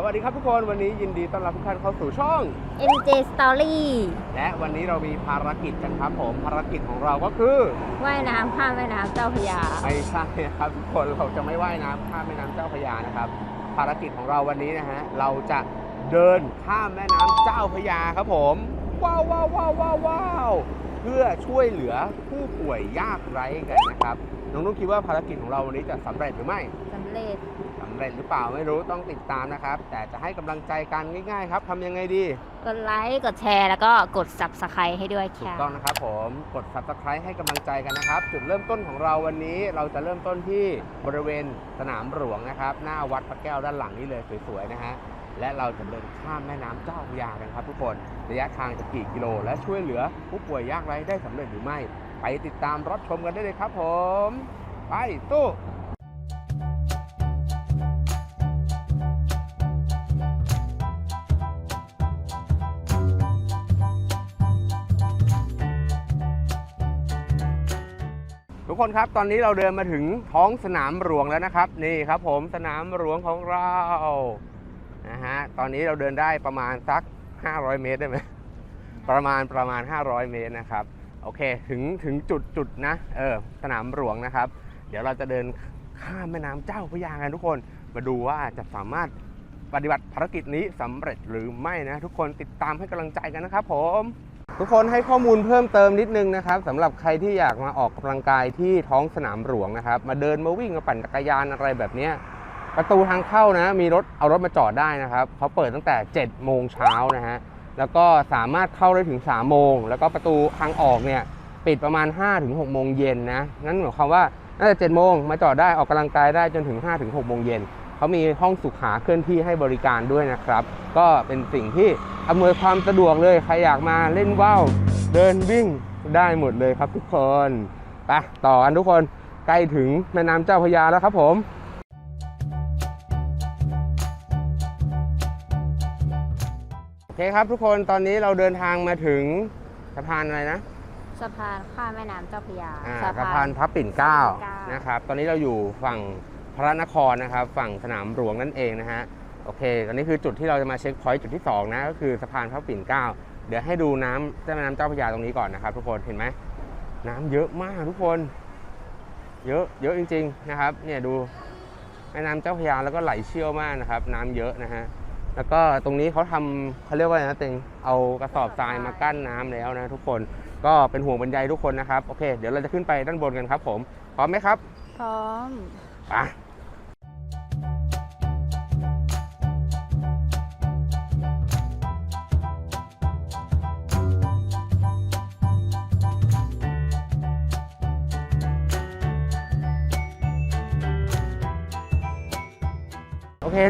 สวัสดีครับทุกคนวันนี้ยินดีต้อนรับทุกท่านเข้าสู่ช่อง MJ Story และวันนี้เรามีภารกิจกันครับผมภารกิจของเราก็คือว่ายน้ำข้ามแม่น้ำเจ้าพระยาไม่ใช่นะครับทุกคนเราจะไม่ว่ายน้ำข้ามแม่น้ำเจ้าพระยานะครับ ภารกิจของเราวันนี้นะฮะเราจะเดินข้ามแม่น้ำเจ้าพระยาครับผมว้าวว้าวว้าวว้าวว้าวเพื่อช่วยเหลือผู้ป่วยยากไร้กันนะครับน้องนุ๊กคิดว่าภารกิจของเราวันนี้จะสำเร็จหรือไม่สำเร็จสำเร็จหรือเปล่าไม่รู้ต้องติดตามนะครับ แต่จะให้กำลังใจกันง่ายๆครับทำยังไงดี กดไลค์ กดแชร์ แล้วก็กด Subscribe ให้ด้วยถูกค่ะ ต้องนะครับผมกด subscribe ให้กำลังใจกันนะครับ จุดเริ่มต้นของเราวันนี้เราจะเริ่มต้นที่บริเวณสนามหลวงนะครับ หน้าวัดพระแก้วด้านหลังนี่เลยสวยๆนะฮะและเราจะเดินข้ามแม่น้ำเจ้าพระยากันครับทุกคนระยะทางจะกี่กิโล และช่วยเหลือผู้ป่วยยากไร้ได้สำเร็จหรือไม่ ไปติดตามรับชมกันได้เลยครับผม ไปตู้ ทุกคนครับตอนนี้เราเดินมาถึงท้องสนามหลวงแล้วนะครับ นี่ครับผมสนามหลวงของเรานะฮะตอนนี้เราเดินได้ประมาณสัก 500 เมตรได้ไหมประมาณประมาณ 500 เมตรนะครับโอเคถึงถึงจุดจุดนะเออสนามหลวงนะครับ เดี๋ยวเราจะเดินข้ามแม่น้ำเจ้าพระยากันทุกคนมาดูว่าจะสามารถปฏิบัติภารกิจนี้สำเร็จหรือไม่นะ ทุกคนติดตามให้กำลังใจกันนะครับผม ทุกคนให้ข้อมูลเพิ่มเติมนิดนึงนะครับสำหรับใครที่อยากมาออกกำลังกายที่ท้องสนามหลวงนะครับ มาเดินมาวิ่งมาปั่นจักรยานอะไรแบบนี้ประตูทางเข้านะ มีรถเอารถมาจอดได้นะครับเขาเปิดตั้งแต่7โมงเช้านะฮะแล้วก็สามารถเข้าได้ถึง3โมงแล้วก็ประตูทางออกเนี่ยปิดประมาณ5-6โมงเย็นนะงั้นหมายความว่าน่าจะ7โมงมาจอดได้ออกกำลังกายได้จนถึง5-6โมงเย็น เขามีห้องสุขาเคลื่อนที่ให้บริการด้วยนะครับ ก็เป็นสิ่งที่อำนวยความสะดวกเลยใครอยากมาเล่นว่าวเดินวิ่งได้หมดเลยครับทุกคนไปต่อกันทุกคนใกล้ถึงแม่น้ำเจ้าพระยาแล้วครับผมโอเคครับทุกคนตอนนี้เราเดินทางมาถึงสะพานอะไรนะสะพานข้ามแม่น้ำเจ้าพระยาอ่าสะพานพระปิ่นเกล้าพระปิ่นเกล้านนะครับ ตอนนี้เราอยู่ฝั่ง พระนครนะครับ ฝั่งสนามหลวงนั่นเองนะฮะโอเคอันนี้คือจุดที่เราจะมาเช็คพอยต์จุดที่สองนะ ก็คือสะพานพระปิ่นเกล้าเดี๋ยวให้ดูน้ำเจ้าแม่น้ำเจ้าพระยาตรงนี้ก่อนนะครับ ทุกคนเห็นไหมน้ำเยอะมากทุกคน เยอะเยอะจริง ๆนะครับ เนี่ยดูแม่น้ำเจ้าพระยาแล้วก็ไหลเชี่ยวมากนะครับ น้ำเยอะนะฮะแล้วก็ตรงนี้เขาทำเขาเรียกว่าอะไรนะเต็งเอากระสอบทรายมากั้นน้ำแล้วนะทุกคนก็เป็นห่วงบรรยายทุกคนนะครับ โอเค เดี๋ยวเราจะขึ้นไปด้านบนกันครับ ผมพร้อมไหมครับ พร้อมไป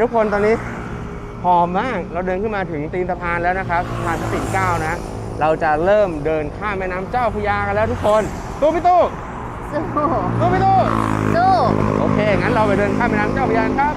ทุกคนตอนนี้หอมมาก เราเดินขึ้นมาถึงตีนสะพานแล้วนะครับสะพานพระปิ่นเกล้านะ เราจะเริ่มเดินข้ามแม่น้ำเจ้าพระยากันแล้วทุกคนตู้พี่ตู้สู้ตู้พี่ตู้สู้โอเค งั้นเราไปเดินข้ามแม่น้ำเจ้าพระยากันครับ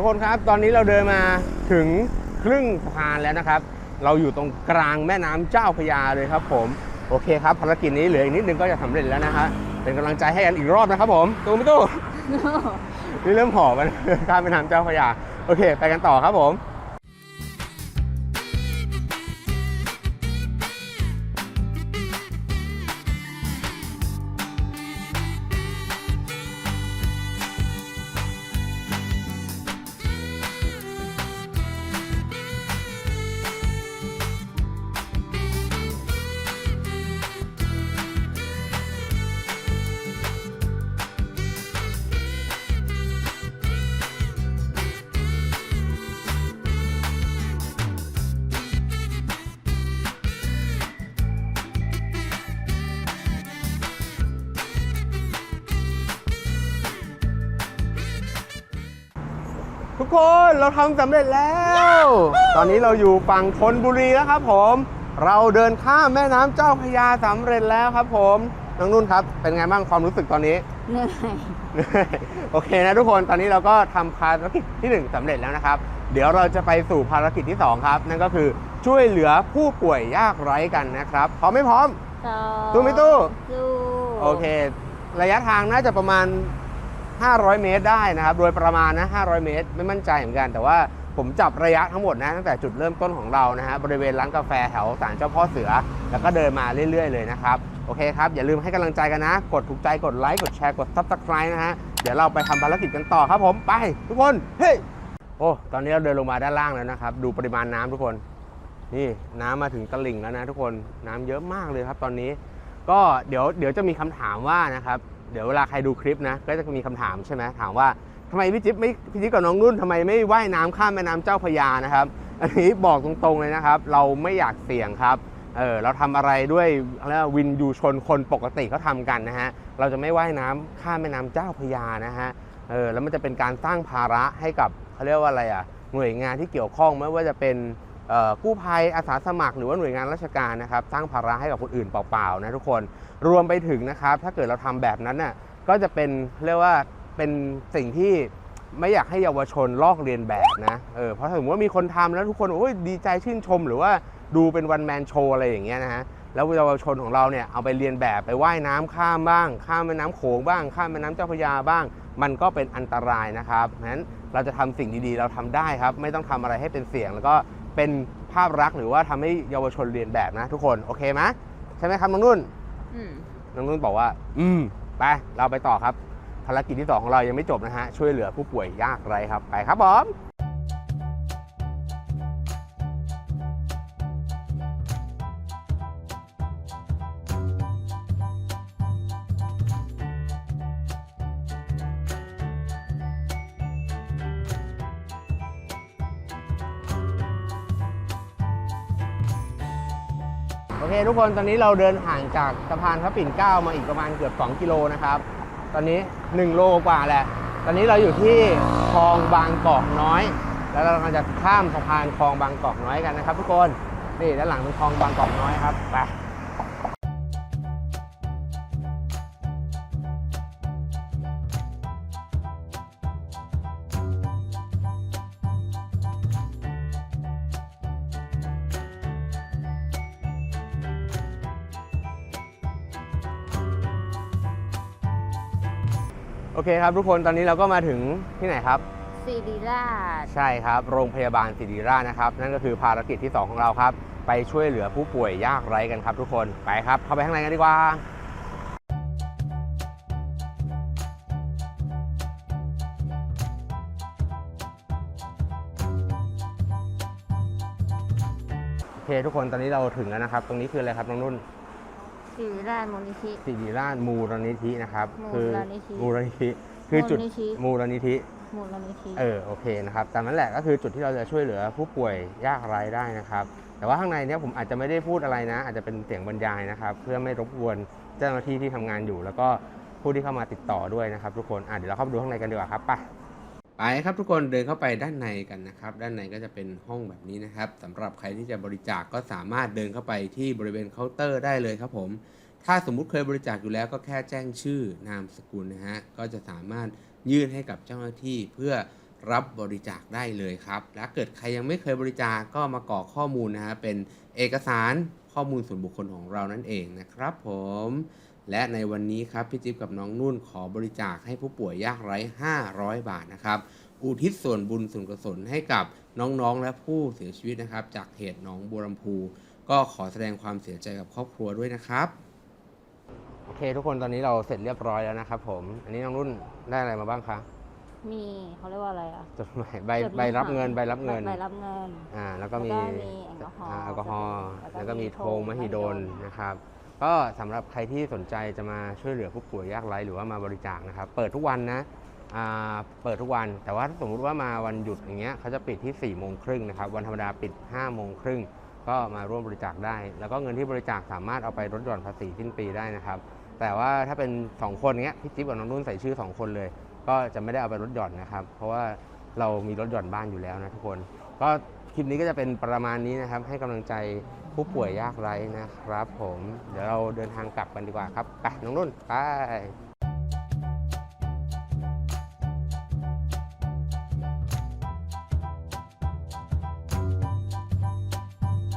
ทุกคนครับตอนนี้เราเดินมาถึงครึ่งสะพานแล้วนะครับ เราอยู่ตรงกลางแม่น้ำเจ้าพระยาเลยครับ ผมโอเคครับภารกิจนี้เหลืออีกนิดนึงก็จะสำเร็จแล้วนะฮะเป็นกำลังใจให้กันอีกรอบนะครับ ผมตู้ไม่ตู้นี่เริ่มหอบแล้วนะข้ามแม่น้ำเจ้าพระยาโอเค ไปกันต่อครับผม คนเราทำสำเร็จแล้ว ตอนนี้เราอยู่ฝั่งธนบุรีแล้วครับผม เราเดินข้ามแม่น้ำเจ้าพระยาสำเร็จแล้วครับผมน้องนุ่นครับ เป็นไงบ้างความรู้สึกตอนนี้เหนื่อยโอเคนะทุกคนตอนนี้เราก็ทำภารกิจที่1สำเร็จแล้วนะครับ เดี๋ยวเราจะไปสู่ภารกิจที่ 2 ครับ นั่นก็คือช่วยเหลือผู้ป่วยยากไร้กันนะครับพร้อมไม่พร้อมตู้ไม่ตู้ตู้โอเค ระยะทางน่าจะประมาณ 500 เมตรได้นะครับ โดยประมาณนะ 500 เมตร ไม่มั่นใจเหมือนกัน แต่ว่าผมจับระยะทั้งหมดนะ ตั้งแต่จุดเริ่มต้นของเรานะฮะบริเวณร้านกาแฟแถวศาลเจ้าพ่อเสือ แล้วก็เดินมาเรื่อย ๆ เลยนะครับ โอเคครับ อย่าลืมให้กำลังใจกันนะ กดถูกใจ กดไลค์ กดแชร์ กด subscribe นะฮะ เดี๋ยวเราไปทำภารกิจกันต่อครับผม ไป ทุกคน เฮ้ย โอ้ ตอนนี้เราเดินลงมาด้านล่างแล้วนะครับ ดูปริมาณน้ำทุกคน นี่น้ำมาถึงตลิ่งแล้วนะ ทุกคน น้ำเยอะมากเลยครับ ตอนนี้ ก็เดี๋ยวเดี๋ยวจะมีคำถามว่านะครับ เดี๋ยวเวลาใครดูคลิปนะ ก็จะมีคำถามใช่ไหมถามว่าทำไมพี่จิ๊บไม่พี่จิ๊บกับน้องนุ่นทำไมไม่ว่ายน้ำข้ามแม่น้ำเจ้าพยานะครับ อันนี้บอกตรงๆเลยนะครับ เราไม่อยากเสี่ยงครับเออเราทำอะไรด้วยเรียกว่าวินยูชนคนปกติเขาทำกันนะฮะเราจะไม่ว่ายน้ำข้ามแม่น้ำเจ้าพยานะฮะเออแล้วมันจะเป็นการสร้างภาระให้กับเขาเรียกว่าอะไรอะหน่วยงานที่เกี่ยวข้องไม่ว่าจะเป็น กู้ภัยอาสาสมัคร หรือว่าหน่วยงานราชการนะครับสร้างภาระให้กับคนอื่นเปล่าๆนะทุกคนรวมไปถึงนะครับ ถ้าเกิดเราทำแบบนั้นน่ะก็จะเป็นเรียกว่าเป็นสิ่งที่ไม่อยากให้เยาวชนลอกเรียนแบบนะเออเพราะสมมติว่ามีคนทำแล้วทุกคนโอ้ยดีใจชื่นชม หรือว่าดูเป็นวันแมนโชว์อะไรอย่างเงี้ยนะฮะแล้วเยาวชนของเราเนี่ยเอาไปเรียนแบบไปว่ายน้ำข้ามบ้าง ข้ามแม่น้ำโขงบ้าง ข้ามแม่น้ำเจ้าพระยาบ้าง มันก็เป็นอันตรายนะครับนั้นเราจะทำสิ่งดีๆ เราทำได้ครับ ไม่ต้องทำอะไรให้เป็นเสี่ยงแล้วก็ เป็นภาพลักษณ์หรือว่าทำให้เยาวชนเรียนแบบนะ ทุกคนโอเคไหมใช่ไหมครับน้องนุ่นอืมน้องนุ่นบอกว่า อืมไปเราไปต่อครับภารกิจที่สองของเรายังไม่จบนะฮะช่วยเหลือผู้ป่วยยากไร้ครับไปครับผม โอเคทุกคนตอนนี้เราเดินห่างจากสะพานพระปิ่นเกล้ามาอีกประมาณเกือบ 2 กิโลนะครับ ตอนนี้ 1 โลกว่าแหละ ตอนนี้เราอยู่ที่คลองบางกอกน้อย แล้วเรากำลังจะข้ามสะพานคลองบางกอกน้อยกันนะครับ ทุกคนนี่ด้านหลังเป็นคลองบางกอกน้อยครับไป เคครับทุกคนตอนนี้เราก็มาถึงที่ไหนครับซีรีราชใช่ครับ โรงพยาบาลศิริราชนะครับ นั่นก็คือภารกิจที่ 2 ของเราครับ ไปช่วยเหลือผู้ป่วยยากไร้กันครับ ทุกคนไปครับ เข้าไปข้างในกันดีกว่าโอเคทุกคนตอนนี้เราถึงแล้วนะครับ ตรงนี้คืออะไรครับน้องนุ่น ซีรีราชมูลนิธิศิริราชมูลนิธินะครับ มูลนิธิมูลนิธิคือจุดมูลนิธิ มูลนิธิ มูลนิธิ เออโอเคนะครับแต่นั่นแหละก็คือจุดที่เราจะช่วยเหลือผู้ป่วยยากไร้ได้นะครับ แต่ว่าข้างในเนี้ยผมอาจจะไม่ได้พูดอะไรนะ อาจจะเป็นเสียงบรรยายนะครับ เพื่อไม่รบกวนเจ้าหน้าที่ที่ทำงานอยู่ แล้วก็ผู้ที่เข้ามาติดต่อด้วยนะครับ ทุกคนอะเดี๋ยวเราเข้าไปดูข้างในกันดีกว่าครับไปไปครับทุกคนเดินเข้าไปด้านในกันนะครับ ด้านในก็จะเป็นห้องแบบนี้นะครับสำหรับใครที่จะบริจาคก็สามารถเดินเข้าไปที่บริเวณเคาน์เตอร์ได้เลยครับผม ถ้าสมมุติเคยบริจาคอยู่แล้วก็แค่แจ้งชื่อนามสกุลนะฮะก็จะสามารถยื่นให้กับเจ้าหน้าที่เพื่อรับบริจาคได้เลยครับ และเกิดใครยังไม่เคยบริจาคก็มากรอกข้อมูลนะฮะเป็นเอกสารข้อมูลส่วนบุคคลของเรานั่นเองนะครับ ผม และในวันนี้ครับพี่จิ๊บกับน้องนุ่นขอบริจาคให้ผู้ป่วยยากไร้ 500 บาทนะครับอุทิศส่วนบุญส่วนกุศลให้กับน้องๆ และผู้เสียชีวิตนะครับ จากเหตุหนองบัวลำพู ก็ขอแสดงความเสียใจกับครอบครัวด้วยนะครับ โอเค ทุกคนตอนนี้เราเสร็จเรียบร้อยแล้วนะครับผม อันนี้น้องรุ่นได้อะไรมาบ้างคะ มีเขาเรียกว่าอะไรอะ จดหมายใบจดหมายใบรับเงินใบรับเงิน ใบรับเงิน อ่าแล้วก็มีแล้วก็มีแอลกอฮอล์าแอลกอฮอล์แล้วก็แล้วก็มีมีโทงมหิดลธงมหิดลนะครับ ก็สำหรับใครที่สนใจจะมาช่วยเหลือผู้ป่วยยากไร้หรือว่ามาบริจาคนะครับ เปิดทุกวันนะอ่าเปิดทุกวัน แต่ว่าถ้าสมมุติว่ามาวันหยุดอย่างเงี้ยเขาจะปิดที่4ี่โมงครึ่งนะครับ วันธรรมดาปิด5้าโมงครึ่งก็มาร่วมบริจาคได้ แล้วก็เงินที่บริจาคสามารถเอาไปลดหย่อนภาษีสิ้นปีได้นะครับ แต่ว่าถ้าเป็น 2 คนเงี้ยพี่จิ๊บกับน้องนุ่นใส่ชื่อ 2 คนเลย ก็จะไม่ได้เอาไปลดหย่อนนะครับ เพราะว่าเรามีรถหย่อนบ้านอยู่แล้วนะทุกคน ก็คลิปนี้ก็จะเป็นประมาณนี้นะครับ ให้กำลังใจผู้ป่วยยากไร้นะครับ ผมเดี๋ยวเราเดินทางกลับกันดีกว่าครับไปน้องนุ่นไป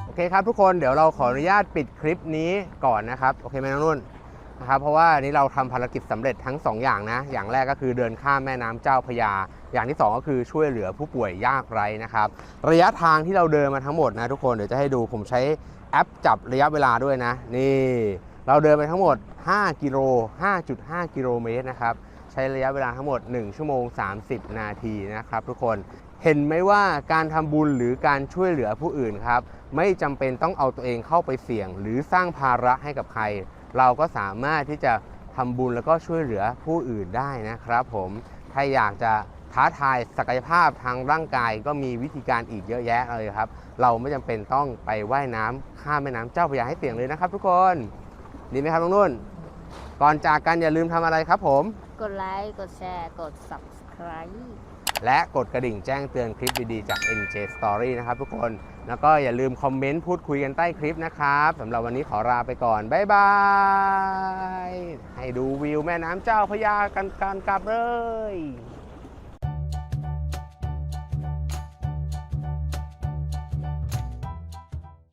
โอเคครับทุกคนเดี๋ยวเราขออนุญาตปิดคลิปนี้ก่อนนะครับ โอเคไหมน้องนุ่น นะครับเพราะว่านี้เราทำภารกิจสำเร็จทั้ง 2 อย่างนะ อย่างแรกก็คือเดินข้ามแม่น้ำเจ้าพยา อย่างที่ 2 ก็คือช่วยเหลือผู้ป่วยยากไร้นะครับ ระยะทางที่เราเดินมาทั้งหมดนะทุกคนเดี๋ยวจะให้ดูผมใช้แอปจับระยะเวลาด้วยนะ นี่เราเดินไปทั้งหมด 5 กิโล 5.5 กิโลเมตรนะครับใช้ระยะเวลาทั้งหมด 1 ชั่วโมง 30 นาทีนะครับทุกคนเห็นไหมว่าการทำบุญหรือการช่วยเหลือผู้อื่นครับ ไม่จำเป็นต้องเอาตัวเองเข้าไปเสี่ยง หรือสร้างภาระให้กับใคร เราก็สามารถที่จะทำบุญแล้วก็ช่วยเหลือผู้อื่นได้นะครับผม ถ้าอยากจะท้าทายศักยภาพทางร่างกายก็มีวิธีการอีกเยอะแยะเลยครับ เราไม่จำเป็นต้องไปว่ายน้ำข้ามแม่น้ำเจ้าพระยาให้เสี่ยงเลยนะครับ ทุกคนดีไหมครับน้องนุ่น ก่อนจากกันอย่าลืมทำอะไรครับผม กดไลค์ กดแชร์ กด subscribe และกดกระดิ่งแจ้งเตือนคลิปดีๆจาก NJ Story นะครับทุกคน แล้วก็อย่าลืมคอมเมนต์พูดคุยกันใต้คลิปนะครับสำหรับวันนี้ขอลาไปก่อน บ๊ายบาย ให้ดูวิวแม่น้ำเจ้าพระยากันการกลับเลย